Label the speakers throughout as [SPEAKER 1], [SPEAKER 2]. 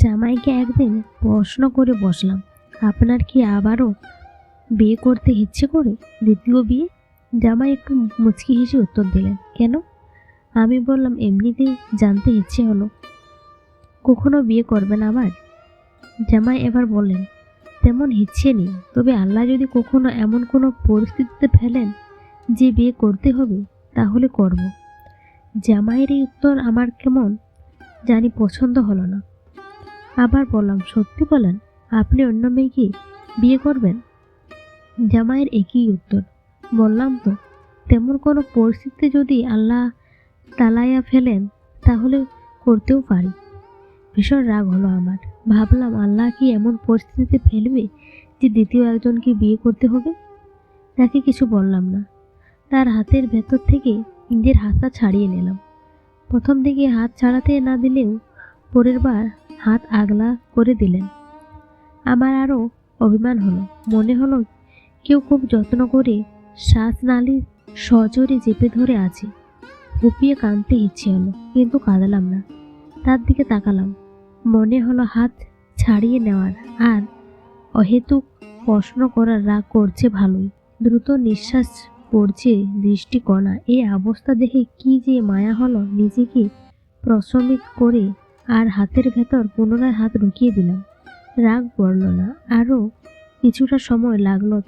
[SPEAKER 1] জামাইকে একদিন প্রশ্ন করে বসলাম, আপনার কি আবারও বিয়ে করতে ইচ্ছে করে? দ্বিতীয় বিয়ে? জামাই একটু মুচকি হেসে উত্তর দিলেন, কেন? আমি বললাম এমনিতেই জানতে ইচ্ছে হলো। কখনো বিয়ে করবেন আবার? জামাই এবার বললেন, তেমন ইচ্ছে নেই। তবে আল্লাহ যদি কখনো এমন কোনো পরিস্থিতিতে ফেলেন যে বিয়ে করতে হবে, তাহলে করব। জামাইয়ের এই উত্তর আমার কেমন জানি পছন্দ হলো না। আবার বললাম, সত্যি বলেন, আপনি অন্য মেয়েকে বিয়ে করবেন? জামাইয়ের একই উত্তর, বললাম তো, তেমন কোনো পরিস্থিতি যদি আল্লাহ তালাইয়া ফেলেন, তাহলে করতেও পারি। ভীষণ রাগ হলো আমার, ভাবলাম, আল্লাহ কি এমন পরিস্থিতিতে ফেলবে যে দ্বিতীয় একজনকে বিয়ে করতে হবে? তাকে কিছু বললাম না, তার হাতের ভেতর থেকে নিজের হাতটা ছাড়িয়ে নিলাম। প্রথম দিকে হাত ছাড়াতে না দিলেও পরের বার হাত আগলা করে দিলেন। আমার আরও অভিমান হলো। মনে হলো কেউ খুব যত্ন করে শ্বাস নালি সজোরে চেপে ধরে আছে। হুপিয়ে কাঁদতে ইচ্ছে হলো, কিন্তু কাঁদলাম না। তার দিকে তাকালাম। মনে হলো হাত ছাড়িয়ে নেওয়ার আর অহেতুক প্রশ্ন করার রাগ করছে ভালোই। দ্রুত নিঃশ্বাস পড়ছে দৃষ্টিকণা। এই অবস্থা দেখে কি যে মায়া হলো, নিজেকে প্রশমিত করে আর হাতের ভেতর পুনরায় হাত ঢুকিয়ে দিলাম। রাগ পড়ল না। আরও কিছুটা সময় লাগল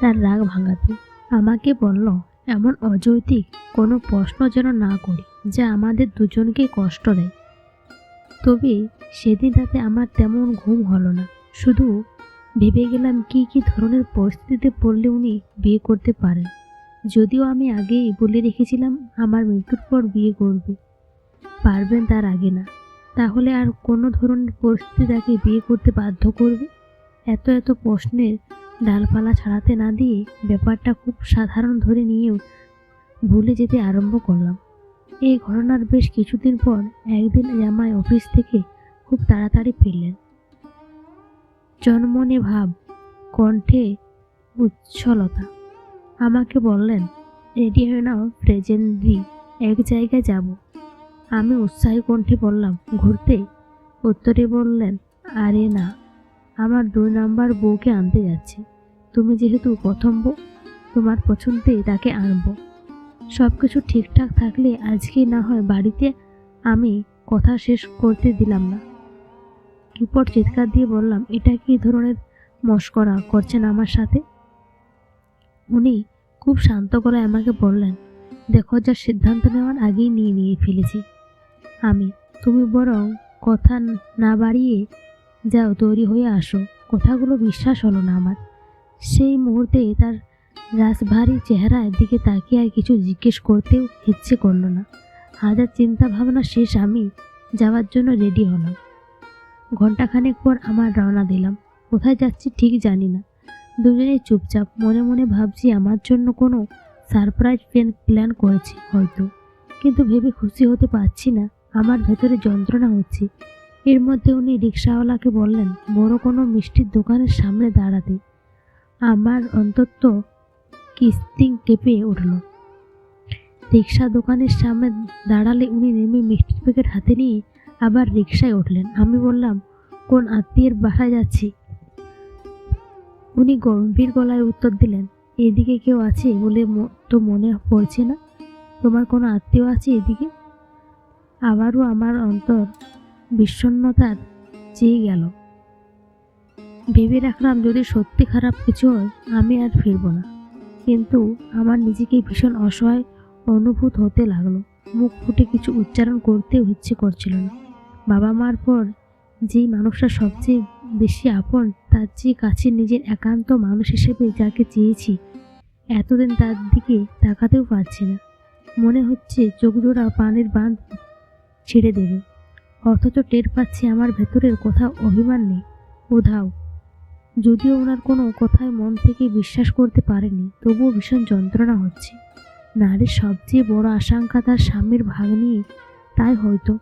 [SPEAKER 1] তার রাগ ভাঙাতে। আমাকে বলল, এমন অযৌতিক কোনো প্রশ্ন যেন না করি, যা আমাদের দুজনকে কষ্ট দেয়। তবে সেদিন রাতে আমার তেমন ঘুম হলো না। শুধু ভেবে গেলাম কি কি ধরনের পরিস্থিতিতে পড়লে উনি বিয়ে করতে পারেন। যদিও আমি আগেই বলে রেখেছিলাম, আমার মৃত্যুর পর বিয়ে করবে। পারবেন তার আগে না। তাহলে আর কোনো ধরনের পরিস্থিতি তাকে বিয়ে করতে বাধ্য করবে? এত এত প্রশ্নের ডালপালা ছাড়াতে না দিয়ে ব্যাপারটা খুব সাধারণ ধরে নিয়েও ভুলে যেতে আরম্ভ করলাম। এই ঘটনার বেশ কিছুদিন পর একদিন জামাই অফিস থেকে খুব তাড়াতাড়ি ফিরলেন। জন্মনে ভাব, কণ্ঠে উচ্ছলতা। আমাকে বললেন, রেডি হয়ে নাও প্রেজেন্ট দি এক জায়গায় যাব। আমি উৎসাহী কণ্ঠে বললাম, ঘুরতে? উত্তরে বললেন, আরে না, আমার দুই নাম্বার বউকে আনতে যাচ্ছি। তুমি যেহেতু প্রথম বউ, তোমার পছন্দে তাকে আনব। সব কিছু ঠিকঠাক থাকলে আজকে না হয় বাড়িতে আমি কথা শেষ করতে দিলাম না। কিপট চিৎকার দিয়ে বললাম, এটা কি ধরনের মস্করা করছেন আমার সাথে? উনি খুব শান্ত গলায় আমাকে বললেন, দেখো, যা সিদ্ধান্ত নেওয়ার আগেই নিয়ে নিয়ে ফেলেছি। আমি। তুমি বরং কথা না বাড়িয়ে যাও, তৈরি হয়ে আসো। কথাগুলো বিশ্বাস হলো না আমার। সেই মুহূর্তে তার রাসভারী চেহারার দিকে তাকিয়ে আর কিছু জিজ্ঞেস করতেও ইচ্ছে করল না। হাজার চিন্তা ভাবনা শেষ, আমি যাওয়ার জন্য রেডি হলাম। ঘন্টাখানেক পর আমার রওনা দিলাম। কোথায় যাচ্ছি ঠিক জানি না। দুজনে চুপচাপ, মনে মনে ভাবছি আমার জন্য কোনো সারপ্রাইজ প্ল্যান করেছে হয়তো। কিন্তু ভেবে খুশি হতে পারছি না। আমার ভেতরে যন্ত্রণা হচ্ছে। এর মধ্যে উনি রিক্সাওয়ালাকে বললেন, বড় কোনো মিষ্টির দোকানের সামনে দাঁড়াতে। আমার অন্তত কিস্তিং কেঁপে উঠল। রিক্সা দোকানের সামনে দাঁড়ালে উনি নেমে মিষ্টির প্যাকেট হাতে নিয়ে আবার রিক্সায় উঠলেন। আমি বললাম, কোন আত্মীয়ের বাসায় যাচ্ছি? উনি গম্ভীর গলায় উত্তর দিলেন, এদিকে কেউ আছে বলে তো মনে পড়ছে না? তোমার কোনো আত্মীয় আছে এদিকে? আবারও আমার অন্তর বিষণ্ণতার চেয়ে গেল। ভেবে রাখলাম যদি সত্যি খারাপ কিছু হয়, আমি আর ফিরব না। কিন্তু আমার নিজেকে ভীষণ অসহায় অনুভূত হতে লাগল। মুখ ফুটে কিছু উচ্চারণ করতে ইচ্ছে করছিল না। বাবা মার পর যেই মানুষটা সবচেয়ে বেশি আপন, তার চেয়ে কাছে নিজের একান্ত মানুষ হিসেবে যাকে চেয়েছি, এতদিন তার দিকে তাকাতেও পারছি না। মনে হচ্ছে চোখজোড়া পানির বাঁধ ছেড়ে দেবে। অথচ টের পাচ্ছি আমার ভেতরের কোথাও অভিমান নেই। উধাও। যদিও ওনার কোনো কথায় মন থেকে বিশ্বাস করতে পারেনি, তবুও ভীষণ যন্ত্রণা হচ্ছে। নারীর সবচেয়ে বড় আশঙ্কা তার স্বামীর ভাগ নিয়ে তাই হয়তো।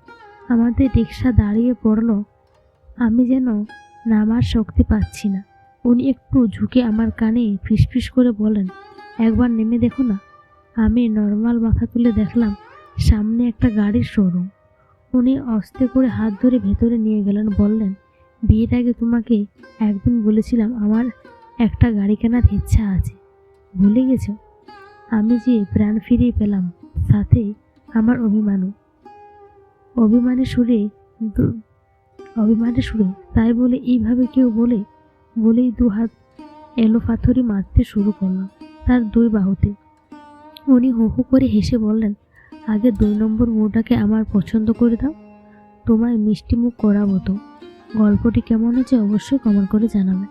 [SPEAKER 1] আমাদের রিক্সা দাঁড়িয়ে পড়ল, আমি যেন নামার শক্তি পাচ্ছি না। উনি একটু ঝুঁকে আমার কানে ফিসফিস করে বলেন, একবার নেমে দেখো না। আমি নর্মাল মাথা তুলে দেখলাম, সামনে একটা গাড়ির শোরুম। উনি অস্তে করে হাত ধরে ভেতরে নিয়ে গেলেন, বললেন, বিয়ের আগে তোমাকে একদিন বলেছিলাম আমার একটা গাড়ি কেনার ইচ্ছা আছে। ভুলে গেছো? আমি যে প্রাণ ফিরিয়ে পেলাম সাথে আমার অভিমানও। অভিমানে সুরে অভিমানে সুরে তাই বলে এইভাবে কেউ বলে, বলেই দু হাত এলো পাথরি মারতে শুরু করলাম তার দুই বাহুতে। উনি হু করে হেসে বললেন আগে দুই নম্বর বউটাকে আমার পছন্দ করে দাও। তোমায় মিষ্টি মুখ করাবো তো গল্পটি কেমন হয়েছে অবশ্যই কমেন্ট করে জানাবে।